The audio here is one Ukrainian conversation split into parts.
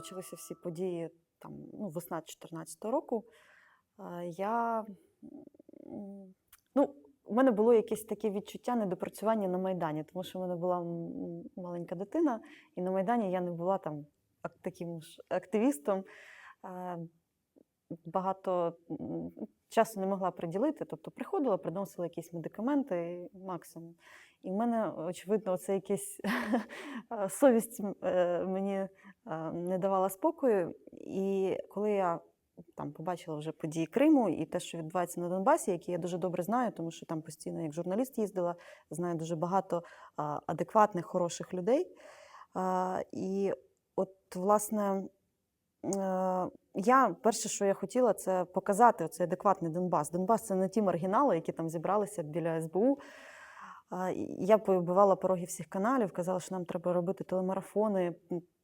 почалися всі події, там, ну, весна 2014 року, я. Ну, у мене було якесь таке відчуття недопрацювання на Майдані, тому що в мене була маленька дитина, і на Майдані я не була там таким ж активістом. Багато часу не могла приділити, тобто приходила, приносила якісь медикаменти максимум. І в мене, очевидно, це якась е, совість е, мені не давала спокою. І коли я там побачила вже події Криму і те, що відбувається на Донбасі, які я дуже добре знаю, тому що там постійно як журналіст їздила, знаю дуже багато адекватних, хороших людей. І от, власне, е, я перше, що я хотіла, це показати цей адекватний Донбас. Донбас це не ті маргінали, які там зібралися біля СБУ. Я побивала пороги всіх каналів, казала, що нам треба робити телемарафони,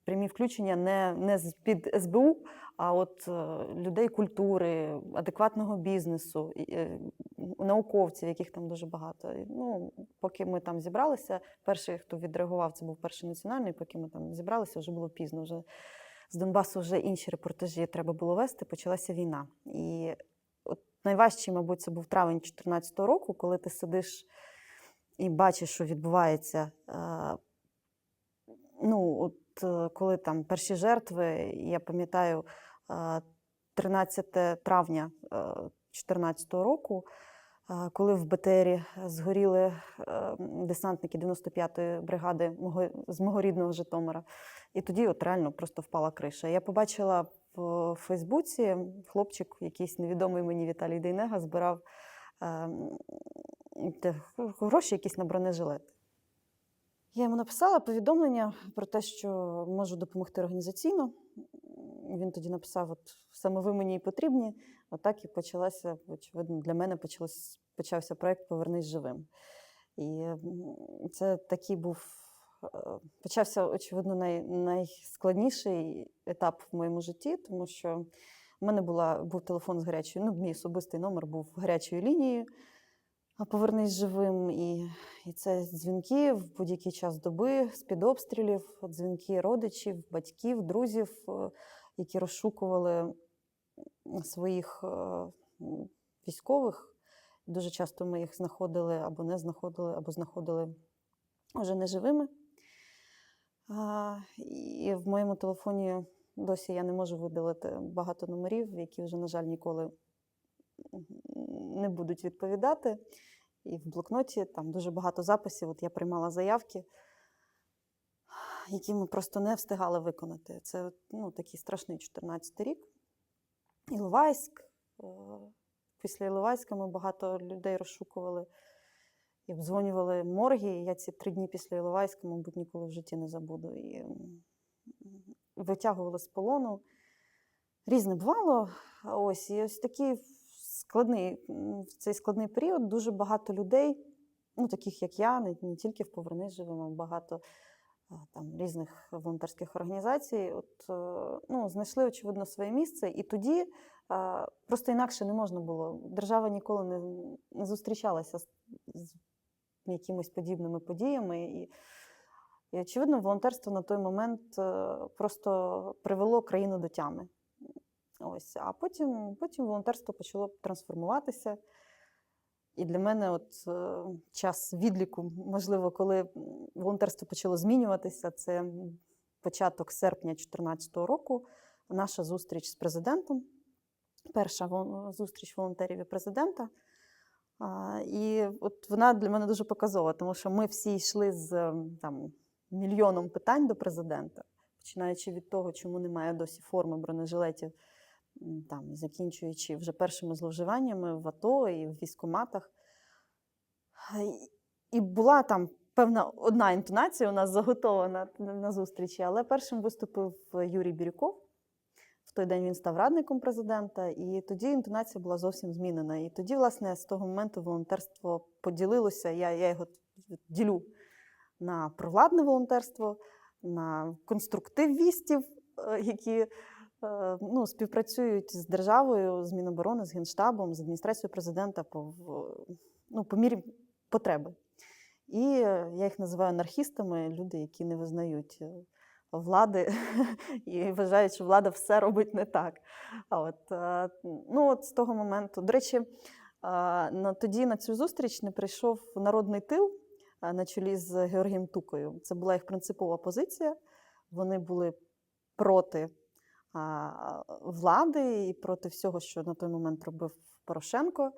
прямі включення не, не з під СБУ, а от е, людей культури, адекватного бізнесу, е, науковців, яких там дуже багато. Ну, поки ми там зібралися, перший, хто відреагував, це був перший національний. Поки ми там зібралися, вже було пізно. Вже з Донбасу вже інші репортажі треба було вести. Почалася війна. І от найважчий, мабуть, це був травень 2014 року, коли ти сидиш і бачиш, що відбувається. е, Ну, от е, коли там перші жертви, я пам'ятаю, е, 13 травня 2014 року, е, коли в БТРі згоріли е, десантники 95-ї бригади з мого рідного Житомира. І тоді от реально просто впала криша. Я побачила в Фейсбуці хлопчик, якийсь невідомий мені Віталій Дейнега, збирав е, те, гроші якісь на бронежилети. Я йому написала повідомлення про те, що можу допомогти організаційно. Він тоді написав: от саме ви мені і потрібні. Отак і почалася, очевидно, для мене почався проєкт Повернись живим. І це такий був, е, почався, очевидно, най, найскладніший етап в моєму житті, тому що в мене була, був телефон з гарячою, ну, мій особистий номер був гарячою лінією. Повернись живим. І, і це дзвінки в будь-який час доби, з-під обстрілів, дзвінки родичів, батьків, друзів, е, які розшукували своїх е, військових. Дуже часто ми їх знаходили або не знаходили, або знаходили вже неживими. І в моєму телефоні досі я не можу видалити багато номерів, які вже, на жаль, ніколи не будуть відповідати. І в блокноті там дуже багато записів. От я приймала заявки, які ми просто не встигали виконати. Це ну, такий страшний 14 рік. Іловайськ. е, Після Іловайська ми багато людей розшукували і обдзвонювали морги. І я ці три дні після Іловайська, мабуть, ніколи в житті не забуду. І витягували з полону. Різне бувало. Ось і ось такий складний в цей складний період дуже багато людей, ну таких як я, не, не тільки в Повернись живим, а багато там різних волонтерських організацій. От е, ну, знайшли очевидно своє місце, і тоді просто інакше не можна було. Держава ніколи не, не зустрічалася з, з якимись подібними подіями. І, і очевидно, волонтерство на той момент е, просто привело країну до тями. Ось, а потім, потім волонтерство почало трансформуватися. І для мене от е, час відліку, можливо, коли волонтерство почало змінюватися, це початок серпня 2014 року. Наша зустріч з президентом, перша зустріч волонтерів і президента. І от вона для мене дуже показова, тому що ми всі йшли з ем, там, мільйоном питань до президента, починаючи від того, чому немає досі форми бронежилетів, там, закінчуючи вже першими зловживаннями в АТО і в військкоматах. А, і- була там певна одна інтонація у нас заготована на, зустрічі, але першим виступив Юрій Бірюков. В той день він став радником президента, і тоді інтонація була зовсім змінена. І тоді, власне, з того моменту волонтерство поділилося. Я, я його ділю на провладне волонтерство, на конструктивістів, е, які ну, співпрацюють з державою, з Міноборони, з Генштабом, з адміністрацією президента по, ну, по мірі потреби. І е, я їх називаю анархістами, люди, які не визнають е, влади і вважають, що влада все робить не так. А От, е, ну, от з того моменту. До речі, е, тоді на цю зустріч не прийшов народний тил е, на чолі з Георгієм Тукою. Це була їх принципова позиція. Вони були проти влади і проти всього, що на той момент робив Порошенко.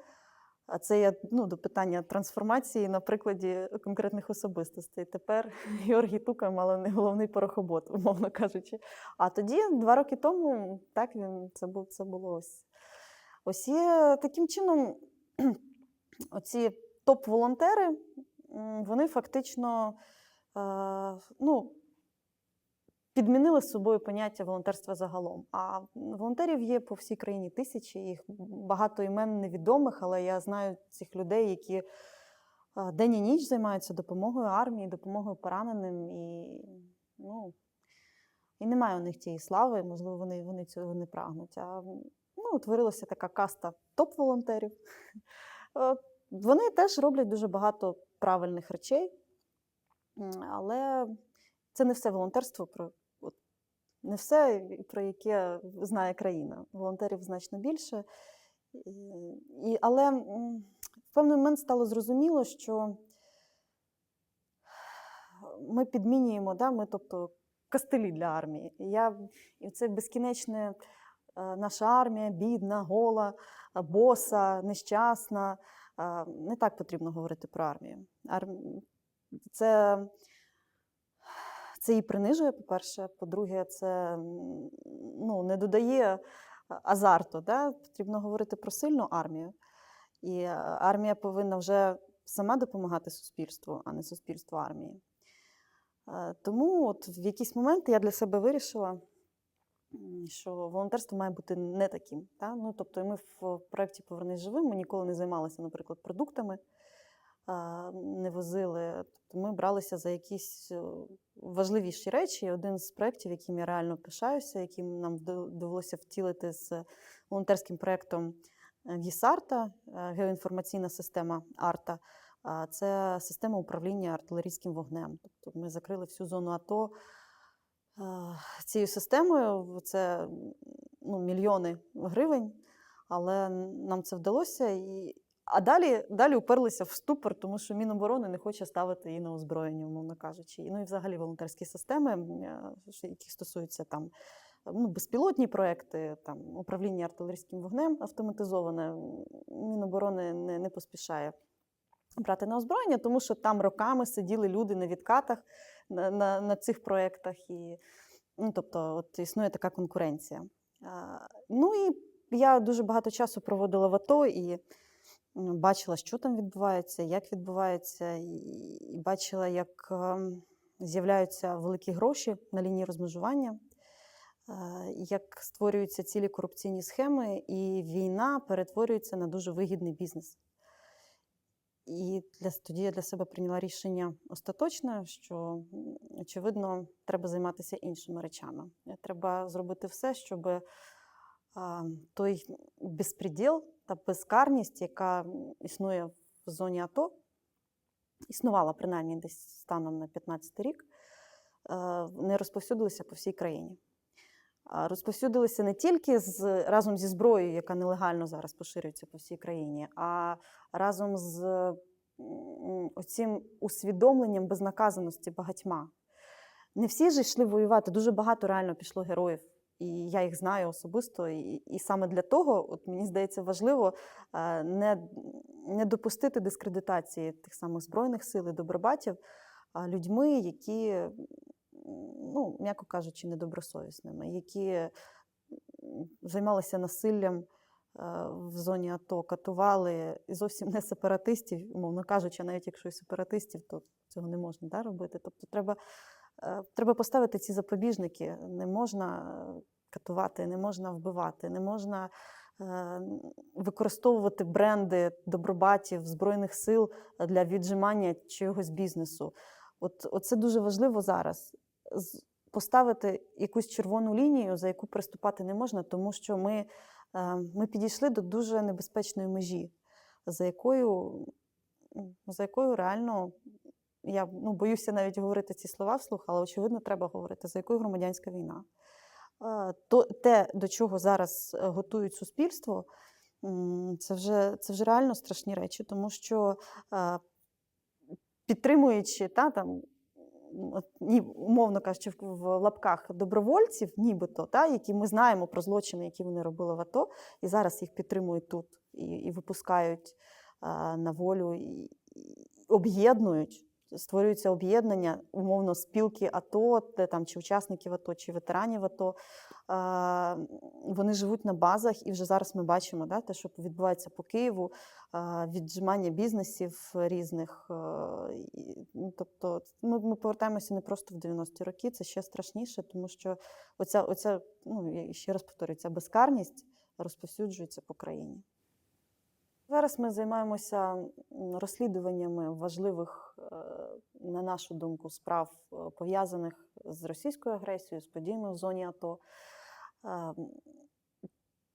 А це я ну, до питання трансформації на прикладі конкретних особистостей. Тепер Георгій Тука мало не головний порохобот, умовно кажучи. А тоді, два роки тому, так він це був це було ось. Ось є таким чином, оці топ-волонтери, вони фактично е, ну, підмінили з собою поняття волонтерства загалом. А волонтерів є по всій країні тисячі, їх багато імен невідомих, але я знаю цих людей, які е, день і ніч займаються допомогою армії, допомогою пораненим. І, ну, і немає у них тієї слави, можливо, вони, вони цього не прагнуть. А ну, утворилася така каста топ-волонтерів. Е, Вони теж роблять дуже багато правильних речей, але це не все волонтерство, про не все, про яке знає країна. Волонтерів значно більше. І, але в певний момент стало зрозуміло, що ми підмінюємо, да, ми, тобто, кастелі для армії. Я, і це безкінечне е, наша армія, бідна, гола, боса, нещасна. Е, Не так потрібно говорити про армію. Арм- Це, це її принижує, по-перше. По-друге, це ну, не додає азарту. Да? Потрібно говорити про сильну армію. І е, армія повинна вже сама допомагати суспільству, а не суспільство армії. Е, Тому от в якийсь момент я для себе вирішила, що волонтерство має бути не таким. Та? Ну, тобто, ми в проєкті Повернись живим ми ніколи не займалися, наприклад, продуктами, не возили. Тобто ми бралися за якісь е, важливіші речі. Один з проєктів, яким я реально пишаюся, яким нам довелося втілити з волонтерським проєктом е, ГІСАРТа, е, геоінформаційна система АРТА. Це система управління артилерійським вогнем. Тобто ми закрили всю зону АТО цією системою. Це ну, мільйони гривень, але нам це вдалося. І... А далі, далі уперлися в ступор, тому що Міноборони не хоче ставити її на озброєння, умовно кажучи. Ну і взагалі волонтерські системи, е, які стосуються там ну, безпілотні проекти, там управління артилерійським вогнем автоматизоване. Міноборони не, не поспішає брати на озброєння, тому що там роками сиділи люди на відкатах на, на, на цих проєктах. І, ну, тобто, от існує така конкуренція. А, ну і я дуже багато часу проводила в АТО і бачила, що там відбувається, як відбувається, і, бачила, як ем, з'являються великі гроші на лінії розмежування. е, Як створюються цілі корупційні схеми, і війна перетворюється на дуже вигідний бізнес. І для, тоді я для себе прийняла рішення остаточне, що, очевидно, треба займатися іншими речами. Е, Треба зробити все, щоб той безпреділ та безкарність, яка існує в зоні АТО, існувала принаймні десь станом на 15 рік, е, не розповсюдилися по всій країні. Розповсюдилися не тільки з, разом зі зброєю, яка нелегально зараз поширюється по всій країні, а разом з оцим усвідомленням безнаказаності багатьма. Не всі ж йшли воювати, дуже багато реально пішло героїв. І я їх знаю особисто. І, і саме для того, от мені здається, важливо е, не, не допустити дискредитації тих самих Збройних сил і добробатів людьми, які, ну, м'яко кажучи, недобросовісними, які займалися насиллям е, в зоні АТО, катували і зовсім не сепаратистів, умовно кажучи, навіть якщо і сепаратистів, то цього не можна да, робити. Тобто треба, треба поставити ці запобіжники. Не можна е, катувати, не можна вбивати, не можна е, використовувати бренди добробатів Збройних сил для віджимання чогось бізнесу. От, це дуже важливо зараз. Поставити якусь червону лінію, за яку приступати не можна, тому що ми, е, ми підійшли до дуже небезпечної межі, за якою, за якою реально я ну, боюся навіть говорити ці слова вслух, але очевидно, треба говорити, за якою громадянська війна. Е, То те, до чого зараз е, готують суспільство, це вже, це вже реально страшні речі, тому що е, підтримуючи та, там, ні, умовно кажучи, в, лапках добровольців, нібито, та, які ми знаємо про злочини, які вони робили в АТО, і зараз їх підтримують тут і, і випускають а, на волю, і, і об'єднують. Створюються об'єднання, умовно, спілки АТО, де там чи учасників АТО, чи ветеранів АТО. Вони живуть на базах, і вже зараз ми бачимо да, те, що відбувається по Києву, віджимання бізнесів різних. ну, Тобто, ми, ми повертаємося не просто в 90-ті роки, це ще страшніше, тому що оця, оця ну я ще раз повторюю, ця безкарність розповсюджується по країні. Зараз ми займаємося розслідуваннями важливих, е, на нашу думку, справ, е, пов'язаних з російською агресією, з подіями в зоні АТО. Е,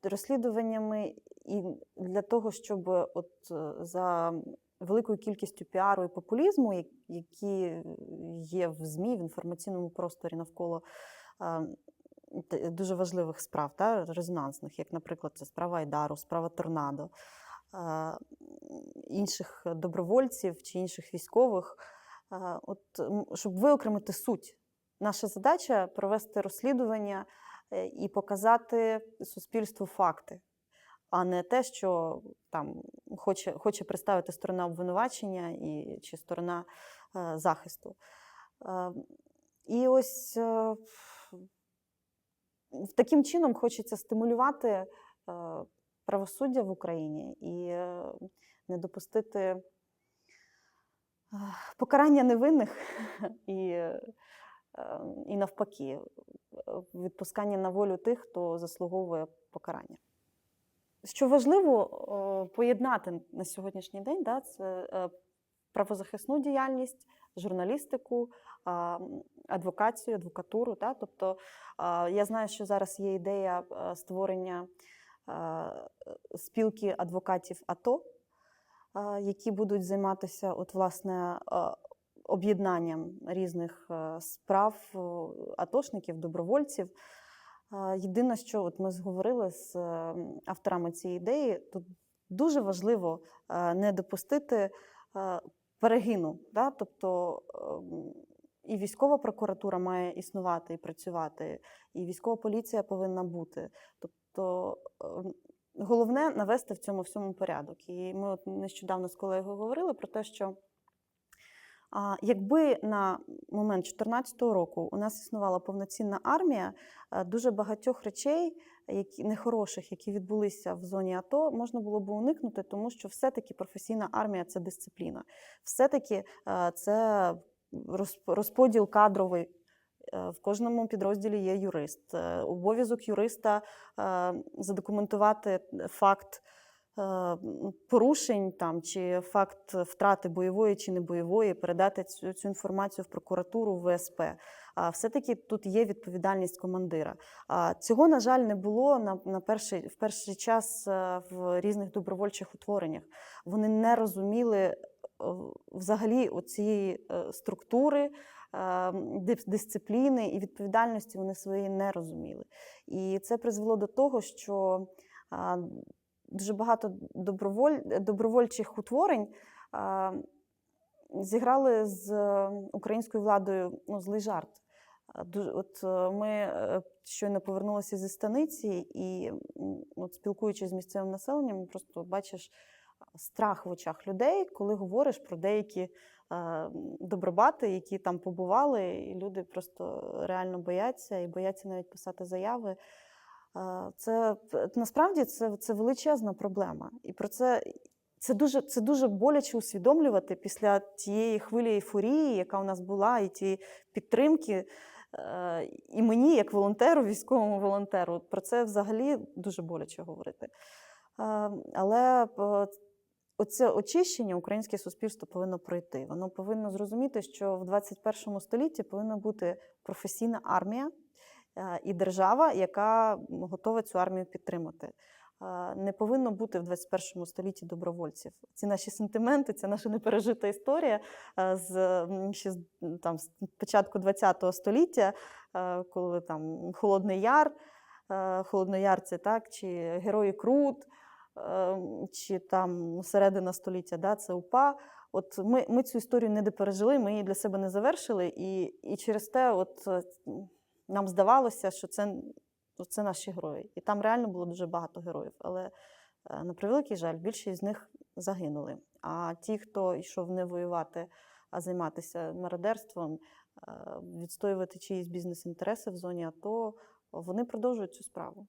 Розслідуваннями і для того, щоб от за великою кількістю піару і популізму, які є в ЗМІ, в інформаційному просторі навколо дуже важливих справ, та, резонансних, як, наприклад, це справа Айдару, справа Торнадо, інших добровольців чи інших військових, от, щоб виокремити суть. Наша задача провести розслідування е, і показати суспільству факти, а не те, що там хоче, хоче представити сторона обвинувачення і, чи сторона е, захисту. Е, і ось е, таким чином хочеться стимулювати е, правосуддя в Україні і е, не допустити е, покарання невинних і, е, і навпаки, відпускання на волю тих, хто заслуговує покарання. Що важливо поєднати на сьогоднішній день, да, це правозахисну діяльність, журналістику, адвокацію, адвокатуру. Да? Тобто я знаю, що зараз є ідея створення спілки адвокатів АТО, е, які будуть займатися от, власне, е, об'єднанням різних е, справ е, атошників, добровольців. Е, Єдине, що от ми зговорили з е, авторами цієї ідеї, тут дуже важливо е, не допустити е, перегину. Да? Тобто і військова прокуратура має існувати і працювати, і військова поліція повинна бути. Тобто ем, головне навести в цьому всьому порядок. І ми от нещодавно з колегою говорили про те, що якби на момент 2014 року у нас існувала повноцінна армія, е, дуже багатьох речей, які нехороших, які відбулися в зоні АТО, можна було б уникнути, тому що все-таки професійна армія це дисципліна. Все-таки е, це розподіл кадровий. Е, В кожному підрозділі є юрист. Е, Обов'язок юриста е, задокументувати факт порушень там, чи факт втрати бойової чи не бойової, передати цю, цю інформацію в прокуратуру, в ВСП. А все-таки тут є відповідальність командира. А цього, на жаль, не було на, на перший, в перший час в різних добровольчих утвореннях. Вони не розуміли взагалі цієї структури, дисципліни і відповідальності вони своєї не розуміли. І це призвело до того, що дуже багато доброволь... добровольчих утворень зіграли з українською владою ну, злий жарт. От е, ми е, щойно повернулися зі станиці, і от, спілкуючись з місцевим населенням, просто бачиш страх в очах людей, коли говориш про деякі добробати, які там побували, і люди просто реально бояться і бояться навіть писати заяви. Е, Це насправді це, це величезна проблема. І про це це дуже, це дуже боляче усвідомлювати після тієї хвилі ейфорії, яка у нас була, і тієї підтримки. Е, І мені, як волонтеру, військовому волонтеру, про це взагалі дуже боляче говорити. Е, Але е, оце очищення українське суспільство повинно пройти. Воно повинно зрозуміти, що в 21 столітті повинна бути професійна армія е, і держава, яка готова цю армію підтримати. е, не повинно бути в 21 столітті добровольців. Ці наші сентименти, це наша непережита історія е, з ще там з початку ХХ століття, коли там Холодний Яр, Холодноярці, так, чи Герої Крут, чи там середина століття, да, це УПА. От ми, ми цю історію не допережили, ми її для себе не завершили, і, і через те, от е, нам здавалося, що це, це наші герої. І там реально було дуже багато героїв. Але е, на превеликий жаль, більшість з них загинули. А ті, хто йшов не воювати, а займатися мародерством, е, відстоювати чиїсь бізнес-інтереси в зоні АТО, вони продовжують цю справу.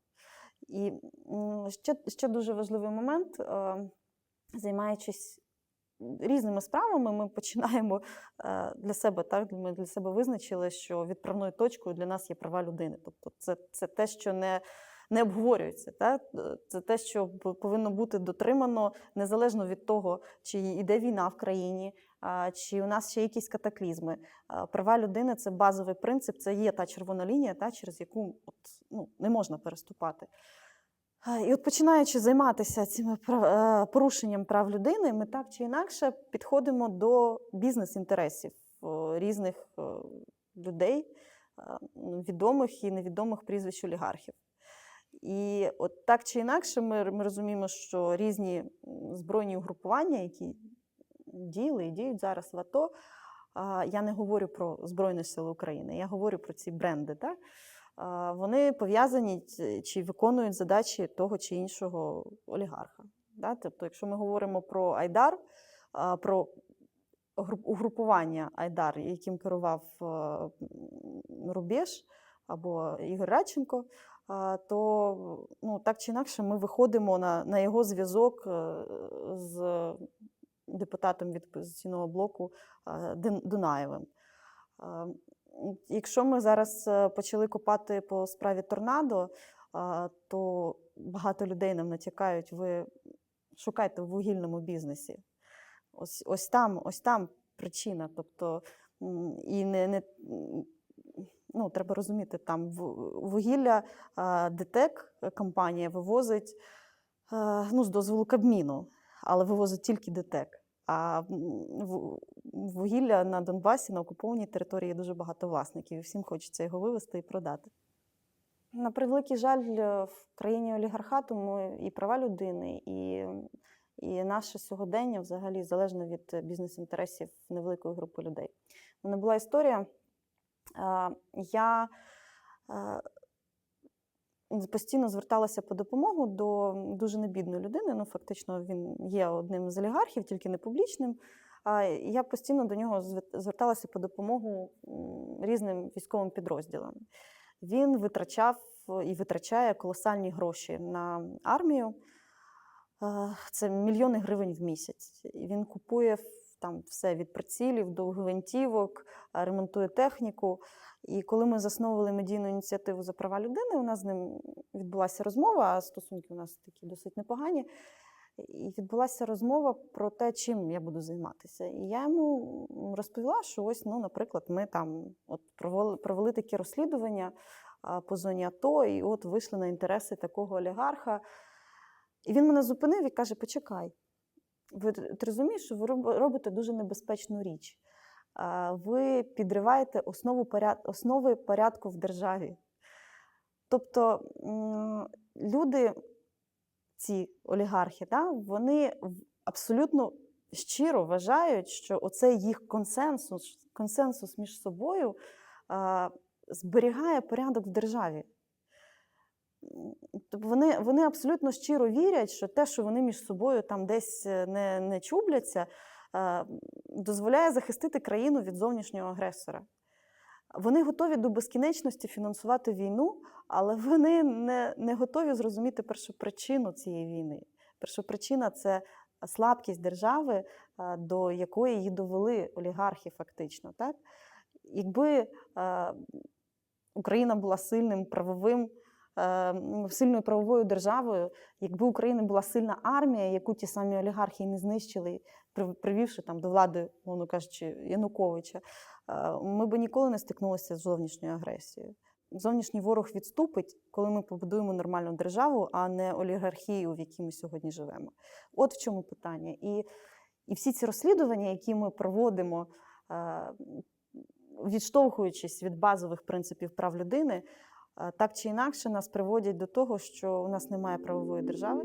І ще, ще дуже важливий момент, е, займаючись різними справами, ми починаємо е, для себе, так, ми для себе визначили, що відправною точкою для нас є права людини. Тобто це, це те, що не, не обговорюється. Так? Це те, що повинно бути дотримано незалежно від того, чи йде війна в країні, чи у нас ще якісь катаклізми. Права людини це базовий принцип, це є та червона лінія, та, через яку от, ну, не можна переступати. І от починаючи займатися цими е, порушенням прав людини, ми так чи інакше підходимо до бізнес-інтересів різних людей, відомих і невідомих прізвищ олігархів. І от так чи інакше, ми, ми розуміємо, що різні збройні угрупування, які діяли і діють зараз в АТО, я не говорю про Збройні Сили України, я говорю про ці бренди. Так? вони пов'язані чи виконують задачі того чи іншого олігарха. Да? Тобто, якщо ми говоримо про Айдар, про угрупування Айдар, яким керував Рубєш або Ігор Радченко, то ну, так чи інакше ми виходимо на, на його зв'язок е, з депутатом від опозиційного блоку Дунаєвим. Якщо ми зараз е, почали копати по справі торнадо, то багато людей нам натякають, ви шукайте в вугільному бізнесі. Ось, ось там, ось там причина. Тобто, і не, не ну, треба розуміти, там вугілля ДТЕК е, компанія вивозить е, ну, з дозволу Кабміну, але вивозить тільки ДТЕК. А вугілля на Донбасі, на окупованій території є дуже багато власників, і всім хочеться його вивезти і продати. На превеликий жаль, е, в країні олігархату ми і права людини, і, і наше сьогодення взагалі залежно від бізнес-інтересів невеликої групи людей. У мене була історія. е, Я е, постійно зверталася по допомогу до дуже небідної людини. Ну, фактично, він є одним з олігархів, тільки не публічним. Я постійно до нього звер- зверталася по допомогу різним військовим підрозділам. Він витрачав і витрачає колосальні гроші на армію. Це мільйони гривень в місяць. Він купує там все від прицілів до гвинтівок, ремонтує техніку. І коли ми засновували медійну ініціативу за права людини, у нас з ним відбулася розмова, а стосунки у нас такі досить непогані. І відбулася розмова про те, чим я буду займатися. І я йому розповіла, що ось, ну, наприклад, ми там от провели, провели такі розслідування по зоні АТО, і от вийшли на інтереси такого олігарха. І він мене зупинив і каже: Почекай, ви ти розумієш, що ви робите дуже небезпечну річ. Ви підриваєте основу поряд... основи порядку в державі. Тобто люди, ці олігархи, да, вони абсолютно щиро вважають, що оцей їх консенсус, консенсус між собою зберігає порядок в державі. Тобто вони, вони абсолютно щиро вірять, що те, що вони між собою там десь е, не, не чубляться, дозволяє захистити країну від зовнішнього агресора. Вони готові до безкінечності фінансувати війну, але вони не, не готові зрозуміти першопричину цієї війни. Першопричина це слабкість держави, е, до якої її довели олігархи, фактично. Так? Якби е, Україна була сильним правовим, е, сильною правовою державою, якби Україна була сильна армія, яку ті самі олігархи не знищили, прив- привівши там до влади, мовно кажучи, Януковича, е, ми б ніколи не стикнулися з зовнішньою агресією. зовнішній ворог відступить, коли ми побудуємо нормальну державу, а не олігархію, в якій ми сьогодні живемо. От в чому питання. І, і всі ці розслідування, які ми проводимо, е, відштовхуючись від базових принципів прав людини, так чи інакше нас приводять до того, що у нас немає правової держави.